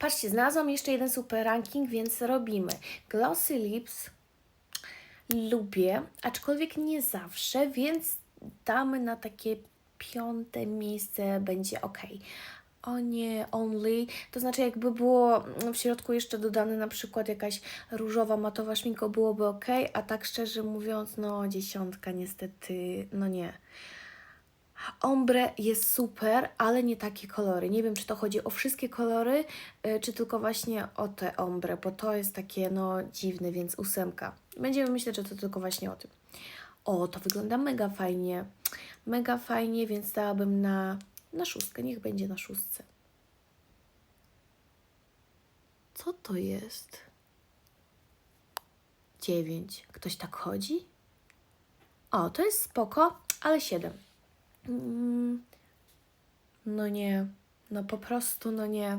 Patrzcie, znalazłam jeszcze jeden super ranking, więc robimy. Glossy Lips lubię, aczkolwiek nie zawsze, więc damy na takie piąte miejsce, będzie ok. O nie, only, to znaczy jakby było w środku jeszcze dodane na przykład jakaś różowa, matowa szminka, byłoby ok, a tak szczerze mówiąc, no dziesiątka niestety, no nie. Ombre jest super, ale nie takie kolory. Nie wiem, czy to chodzi o wszystkie kolory, y, czy tylko właśnie o te ombre, bo to jest takie no dziwne, więc ósemka. Będziemy myśleć, że to tylko właśnie o tym. O, to wygląda mega fajnie. Mega fajnie, więc dałabym na, na szóstkę. Niech będzie na szóstce. Co to jest? Dziewięć. Ktoś tak chodzi? O, to jest spoko, ale siedem. Mm, No nie, no po prostu no nie.